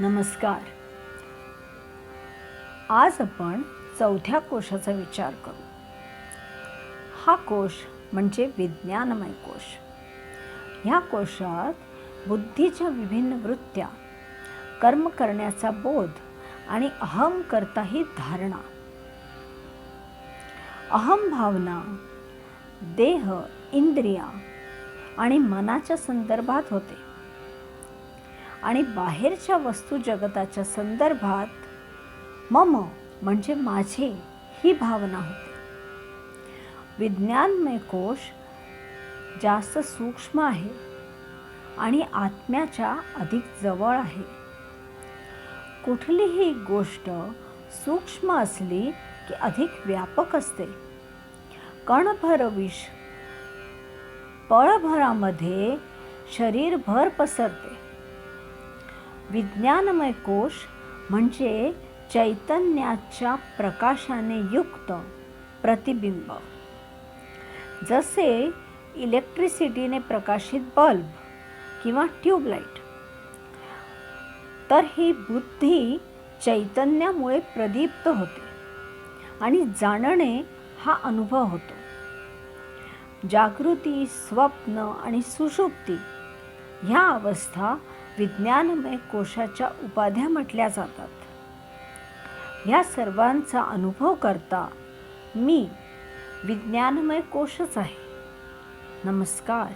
नमस्कार. आज आपण चौथ्या कोशाचा विचार करू. हा कोश म्हणजे विज्ञानमय कोश. ह्या कोशात बुद्धीच्या विभिन्न वृत्त्या कर्म करण्याचा बोध आणि अहम करता ही धारणा. अहम भावना देह इंद्रिया आणि मनाच्या संदर्भात होते. आणि बाहेरच्या वस्तू जगताच्या संदर्भात मम म्हणजे माझे ही भावना होते. विज्ञानमय कोश जास्त सूक्ष्म आहे आणि आत्म्याच्या अधिक जवळ आहे. कुठलीही गोष्ट सूक्ष्म असली की अधिक व्यापक असते. कणभर विष पळभरामध्ये शरीरभर पसरते. विज्ञानमय कोश म्हणजे चैतन्याच्या प्रकाशाने युक्त प्रतिबिंब. जसे इलेक्ट्रिसिटीने प्रकाशित बल्ब किंवा ट्यूबलाईट तर ही बुद्धी चैतन्यामुळे प्रदीप्त होते आणि जाणणे हा अनुभव होतो. जागृती स्वप्न आणि सुषुप्ती ह्या अवस्था विज्ञानमय कोशाच्या उपाध्या म्हटल्या जातात. या सर्वांचा अनुभव करता मी विज्ञानमय कोशच आहे. नमस्कार.